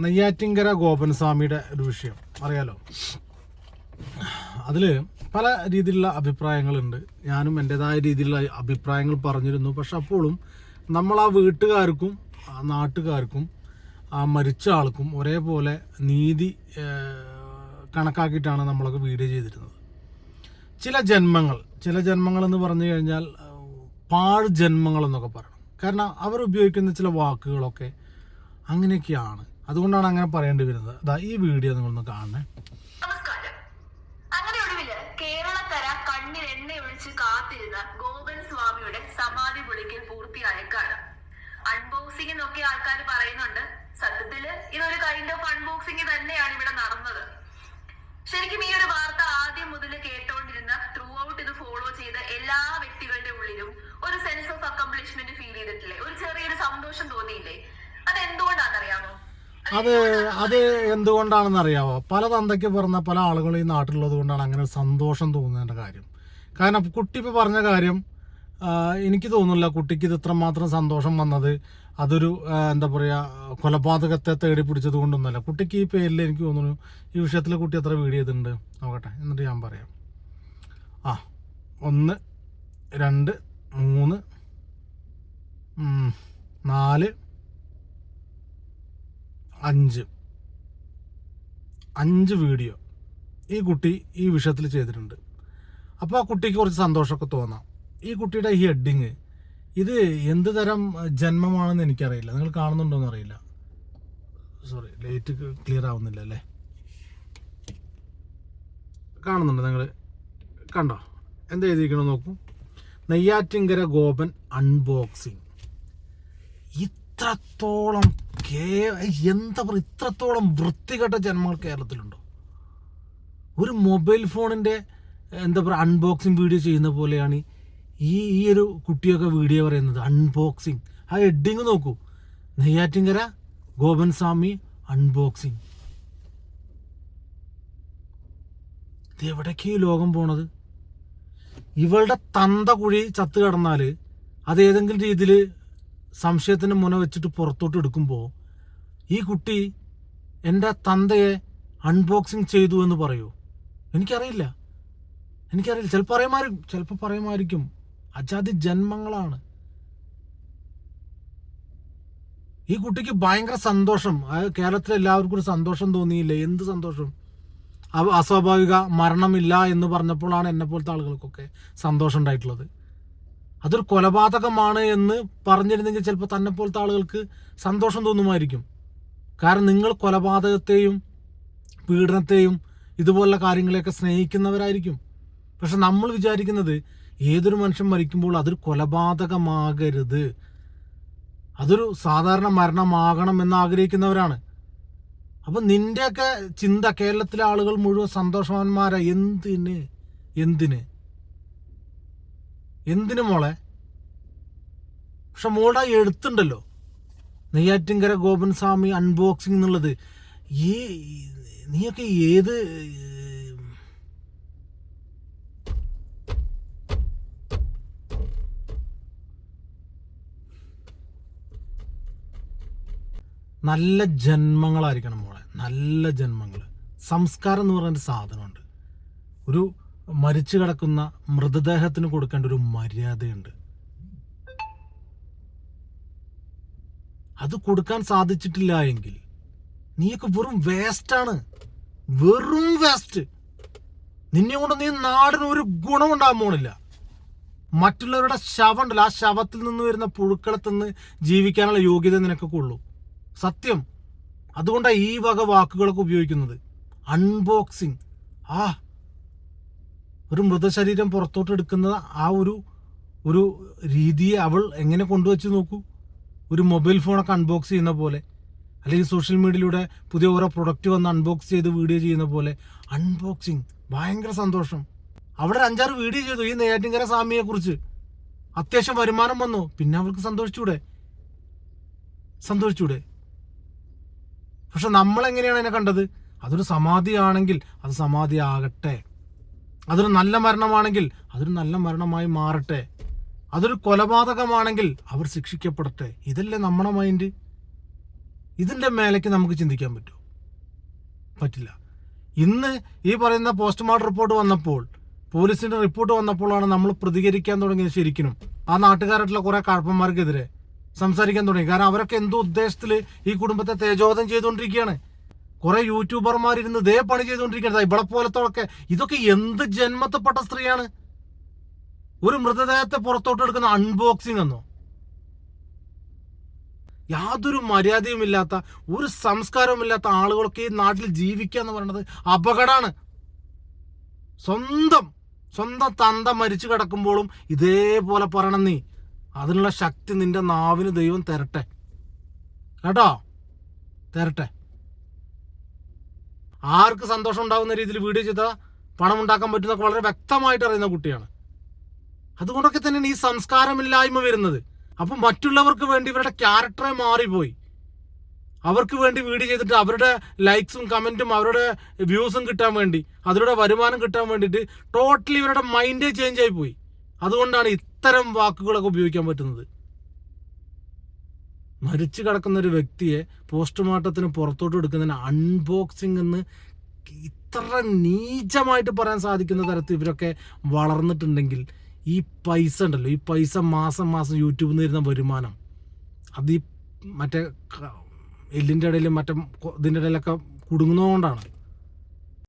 നെയ്യാറ്റിങ്കര ഗോപനസ്വാമിയുടെ ഒരു വിഷയം. അറിയാലോ? അതിൽ പല രീതിയിലുള്ള അഭിപ്രായങ്ങളുണ്ട്. ഞാനും എന്റെതായ രീതിയിലുള്ള അഭിപ്രായങ്ങൾ പറഞ്ഞിരുന്നു. പക്ഷെ അപ്പോഴും നമ്മൾ ആ വീട്ടുകാർക്കും ആ നാട്ടുകാർക്കും ആ മരിച്ച ആൾക്കും ഒരേപോലെ നീതി കണക്കാക്കിയിട്ടാണ് നമ്മളൊക്കെ വീഡിയോ ചെയ്തിരുന്നത്. ചില ജന്മങ്ങൾ ചില ജന്മങ്ങൾ എന്ന് പറഞ്ഞു കഴിഞ്ഞാൽ പാഴ് ജന്മങ്ങൾ എന്നൊക്കെ പറയണം. കാരണം അവർ ഉപയോഗിക്കുന്ന ചില വാക്കുകളൊക്കെ അങ്ങനെയൊക്കെയാണ്. അതുകൊണ്ടാണ് അങ്ങനെ പറയേണ്ടി വരുന്നത്. അതാ ഈ വീഡിയോ നിങ്ങളൊന്ന് കാണണേ. സമാധി എന്നൊക്കെ ആൾക്കാർ പറയുന്നുണ്ട്. കൈൻഡ് ഓഫ് തന്നെയാണ് ഇവിടെ നടന്നത്. ശരിക്കും ഈ ഒരു വാർത്ത ആദ്യം മുതൽ ഇത് ഫോളോ ചെയ്ത എല്ലാ വ്യക്തികളുടെ ഉള്ളിലും ഒരു സെൻസ് ഓഫ് അക്കംപ്ലിഷ്മെന്റ് ഫീൽ ചെയ്തിട്ടില്ലേ? ഒരു ചെറിയൊരു സന്തോഷം തോന്നിയില്ലേ? അത് എന്തുകൊണ്ടാണെന്നറിയാമോ അത് അത് എന്തുകൊണ്ടാണെന്ന് അറിയാമോ പല തന്തയ്ക്ക് പിറന്ന പല ആളുകളും ഈ നാട്ടിലുള്ളത് കൊണ്ടാണ് അങ്ങനെ സന്തോഷം തോന്നുന്നതിന്റെ കാര്യം. കാരണം കുട്ടി ഇപ്പോൾ പറഞ്ഞ കാര്യം എനിക്ക് തോന്നുന്നില്ല കുട്ടിക്ക് ഇത് ഇത്രമാത്രം സന്തോഷം വന്നത് അതൊരു എന്താ പറയുക കൊലപാതകത്തെ തേടി പിടിച്ചത് കൊണ്ടൊന്നുമല്ല. കുട്ടിക്ക് ഈ പേരിൽ എനിക്ക് തോന്നുന്നു ഈ വിഷയത്തിൽ കുട്ടി എത്ര വീഡിയോ ചെയ്തിട്ടുണ്ട്. നോക്കട്ടെ എന്നിട്ട് ഞാൻ പറയാം. ആ ഒന്ന് രണ്ട് മൂന്ന് നാല് അഞ്ച്. അഞ്ച് വീഡിയോ ഈ കുട്ടി ഈ വിഷയത്തിൽ ചെയ്തിട്ടുണ്ട്. അപ്പോൾ ആ കുട്ടിക്ക് കുറച്ച് സന്തോഷമൊക്കെ തോന്നാം. ഈ കുട്ടിയുടെ ഈ ഹെഡിങ് ഇത് എന്ത് തരം ജന്മമാണെന്ന് എനിക്കറിയില്ല. നിങ്ങൾ കാണുന്നുണ്ടോയെന്ന് അറിയില്ല. സോറി ലൈറ്റ് ക്ലിയർ ആവുന്നില്ല അല്ലേ? കാണുന്നുണ്ട് നിങ്ങൾ കണ്ടോ? എന്താ എഴുതിയിരിക്കണം നോക്കൂ. നെയ്യാറ്റിങ്കര ഗോപൻ അൺബോക്സിങ് ഇത്രത്തോളം കേ എന്താ പറയുക ഇത്രത്തോളം വൃത്തികെട്ട ജന്മങ്ങൾ കേരളത്തിലുണ്ടോ? ഒരു മൊബൈൽ ഫോണിന്റെ എന്താ പറയുക അൺബോക്സിങ് വീഡിയോ ചെയ്യുന്ന പോലെയാണ് ഈ ഈ ഒരു കുട്ടിയൊക്കെ വീഡിയോ പറയുന്നത്. അൺബോക്സിങ് ആ ഹെഡിങ് നോക്കൂ. നെയ്യാറ്റിങ്കര ഗോപൻ സ്വാമി അൺബോക്സിങ് ഇത് എവിടേക്ക് ഈ ലോകം പോണത്? ഇവളുടെ തന്ത കുഴി ചത്ത് കിടന്നാൽ അത് ഏതെങ്കിലും രീതിയിൽ സംശയത്തിന് മുന വെച്ചിട്ട് പുറത്തോട്ട് എടുക്കുമ്പോൾ ഈ കുട്ടി എന്റെ തന്തയെ അൺബോക്സിങ് ചെയ്തു എന്ന് പറയൂ. എനിക്കറിയില്ല. എനിക്കറിയില്ല. ചിലപ്പോൾ അറിയുമായിരിക്കും ചിലപ്പോൾ പറയുമായിരിക്കും. അജാതി ജന്മങ്ങളാണ്. ഈ കുട്ടിക്ക് ഭയങ്കര സന്തോഷം. കേരളത്തിലെ എല്ലാവർക്കും ഒരു സന്തോഷം തോന്നിയില്ല? എന്ത് സന്തോഷം? അസ്വാഭാവിക മരണമില്ല എന്ന് പറഞ്ഞപ്പോഴാണ് എന്നെ പോലത്തെ ആളുകൾക്കൊക്കെ സന്തോഷം ഉണ്ടായിട്ടുള്ളത്. അതൊരു കൊലപാതകമാണ് എന്ന് പറഞ്ഞിരുന്നെങ്കിൽ ചിലപ്പോൾ തന്നെ പോലത്തെ ആളുകൾക്ക് സന്തോഷം തോന്നുമായിരിക്കും. കാരണം നിങ്ങൾ കൊലപാതകത്തെയും പീഡനത്തെയും ഇതുപോലുള്ള കാര്യങ്ങളെയൊക്കെ സ്നേഹിക്കുന്നവരായിരിക്കും. പക്ഷെ നമ്മൾ വിചാരിക്കുന്നത് ഏതൊരു മനുഷ്യൻ മരിക്കുമ്പോൾ അതൊരു കൊലപാതകമാകരുത്. അതൊരു സാധാരണ മരണമാകണം എന്ന് ആഗ്രഹിക്കുന്നവരാണ്. അപ്പൊ നിന്റെയൊക്കെ ചിന്ത കേരളത്തിലെ ആളുകൾ മുഴുവൻ സന്തോഷവാന്മാരാ. എന്തിന്? എന്തിന്? എന്തിനു മോളെ? പക്ഷെ മോളുടെ ആ എഴുത്തുണ്ടല്ലോ. നെയ്യാറ്റിങ്കര ഗോപൻ സ്വാമി അൺബോക്സിംഗ് എന്നുള്ളത്. ഈ നീയൊക്കെ ഏത് നല്ല ജന്മങ്ങളായിരിക്കണം മോളെ. നല്ല ജന്മങ്ങൾ സംസ്കാരം എന്ന് ഒരു സാധനമുണ്ട്. ഒരു മരിച്ചു കിടക്കുന്ന മൃതദേഹത്തിന് കൊടുക്കേണ്ട ഒരു മര്യാദയുണ്ട്. അത് കൊടുക്കാൻ സാധിച്ചിട്ടില്ല എങ്കിൽ നീയൊക്കെ വെറും വേസ്റ്റാണ് വെറും വേസ്റ്റ് നിന്നെ കൊണ്ട് നീ നാടിന് ഒരു ഗുണം ഉണ്ടാകാൻ പോണില്ല. മറ്റുള്ളവരുടെ ശവം ഉണ്ടല്ലോ ആ ശവത്തിൽ നിന്ന് വരുന്ന പുഴുക്കളെ തിന്ന് ജീവിക്കാനുള്ള യോഗ്യത നിനക്കൊക്കെ ഉള്ളൂ. സത്യം. അതുകൊണ്ടാണ് ഈ വക വാക്കുകളൊക്കെ ഉപയോഗിക്കുന്നത്. അൺബോക്സിങ് ആ ഒരു മൃതശരീരം പുറത്തോട്ട് എടുക്കുന്ന ആ ഒരു ഒരു രീതിയെ അവൾ എങ്ങനെ കൊണ്ടുവച്ച് നോക്കൂ? ഒരു മൊബൈൽ ഫോണൊക്കെ അൺബോക്സ് ചെയ്യുന്ന പോലെ അല്ലെങ്കിൽ സോഷ്യൽ മീഡിയയിലൂടെ പുതിയ ഓരോ പ്രൊഡക്റ്റ് വന്ന് അൺബോക്സ് ചെയ്ത് വീഡിയോ ചെയ്യുന്ന പോലെ അൺബോക്സിങ് ഭയങ്കര സന്തോഷം. അവിടെ ഒരു അഞ്ചാറ് വീഡിയോ ചെയ്തു ഈ നെയ്യാറ്റിങ്കര സ്വാമിയെ കുറിച്ച് അത്യാവശ്യം വരുമാനം വന്നു പിന്നെ അവൾക്ക് സന്തോഷിച്ചൂടെ? സന്തോഷിച്ചൂടെ? പക്ഷെ നമ്മളെങ്ങനെയാണ് അതിനെ കണ്ടത്? അതൊരു സമാധിയാണെങ്കിൽ അത് സമാധി ആകട്ടെ അതൊരു നല്ല മരണമാണെങ്കിൽ അതൊരു നല്ല മരണമായി മാറട്ടെ. അതൊരു കൊലപാതകമാണെങ്കിൽ അവർ ശിക്ഷിക്കപ്പെടട്ടെ. ഇതല്ലേ നമ്മുടെ മൈൻഡ് ഇതിന്റെ മേലേക്ക് നമുക്ക് ചിന്തിക്കാൻ പറ്റുമോ? പറ്റില്ല. ഇന്ന് ഈ പറയുന്ന പോസ്റ്റ്മോർട്ടം റിപ്പോർട്ട് വന്നപ്പോൾ പോലീസിന്റെ റിപ്പോർട്ട് വന്നപ്പോഴാണ് നമ്മൾ പ്രതികരിക്കാൻ തുടങ്ങിയത് ശരിക്കും ആ നാട്ടുകാരായിട്ടുള്ള കുറെ കഴപ്പന്മാർക്കെതിരെ സംസാരിക്കാൻ തുടങ്ങി. കാരണം അവരൊക്കെ എന്തോ ഉദ്ദേശത്തിൽ ഈ കുടുംബത്തെ തേജോധം ചെയ്തുകൊണ്ടിരിക്കുകയാണ്. കുറെ യൂട്യൂബർമാർ ഇരുന്ന് ഇതേ പണി ചെയ്തുകൊണ്ടിരിക്കുന്നത് ഇവിടെ പോലത്തോളൊക്കെ. ഇതൊക്കെ എന്ത് ജന്മത്തെപ്പെട്ട സ്ത്രീയാണ്? ഒരു മൃതദേഹത്തെ പുറത്തോട്ട് എടുക്കുന്ന അൺബോക്സിംഗ് എന്നോ? യാതൊരു മര്യാദയുമില്ലാത്ത ഒരു സംസ്കാരവുമില്ലാത്ത ആളുകളൊക്കെ ഈ നാട്ടിൽ ജീവിക്കുക എന്ന് പറയുന്നത് അപകടമാണ്. സ്വന്തം സ്വന്തം തന്ത മരിച്ചു കിടക്കുമ്പോഴും ഇതേപോലെ പറയണം നീ. അതിനുള്ള ശക്തി നിന്റെ നാവിന് ദൈവം തരട്ടെ. കേട്ടോ? തരട്ടെ. ആർക്ക് സന്തോഷം ഉണ്ടാകുന്ന രീതിയിൽ വീഡിയോ ചെയ്താൽ പണം ഉണ്ടാക്കാൻ പറ്റുന്നൊക്കെ വളരെ വ്യക്തമായിട്ട് അറിയുന്ന കുട്ടിയാണ്. അതുകൊണ്ടൊക്കെ തന്നെയാണ് ഈ സംസ്കാരമില്ലായ്മ വരുന്നത്. അപ്പം മറ്റുള്ളവർക്ക് വേണ്ടി ഇവരുടെ ക്യാരക്ടറെ മാറിപ്പോയി. അവർക്ക് വേണ്ടി വീഡിയോ ചെയ്തിട്ട് അവരുടെ ലൈക്സും കമന്റും അവരുടെ വ്യൂസും കിട്ടാൻ വേണ്ടി അതിലൂടെ വരുമാനം കിട്ടാൻ വേണ്ടിയിട്ട് ടോട്ടലി ഇവരുടെ മൈൻഡേ ചേഞ്ച് ആയിപ്പോയി. പോയി അതുകൊണ്ടാണ് ഇത്തരം വാക്കുകളൊക്കെ ഉപയോഗിക്കാൻ പറ്റുന്നത്. മരിച്ചു കിടക്കുന്ന ഒരു വ്യക്തിയെ പോസ്റ്റ്മോർട്ടത്തിന് പുറത്തോട്ട് എടുക്കുന്നതിന് അൺബോക്സിംഗ് എന്ന് ഇത്ര നീചമായിട്ട് പറയാൻ സാധിക്കുന്ന തരത്തിൽ ഇവരൊക്കെ വളർന്നിട്ടുണ്ടെങ്കിൽ ഈ പൈസ ഉണ്ടല്ലോ ഈ പൈസ മാസം മാസം യൂട്യൂബിൽ നിന്ന് വരുന്ന വരുമാനം. അത് ഈ മറ്റേ എല്ലിന്റെ ഇടയിലും മറ്റേ ഇതിന്റെ ഇടയിലൊക്കെ കുടുങ്ങുന്നതുകൊണ്ടാണ്.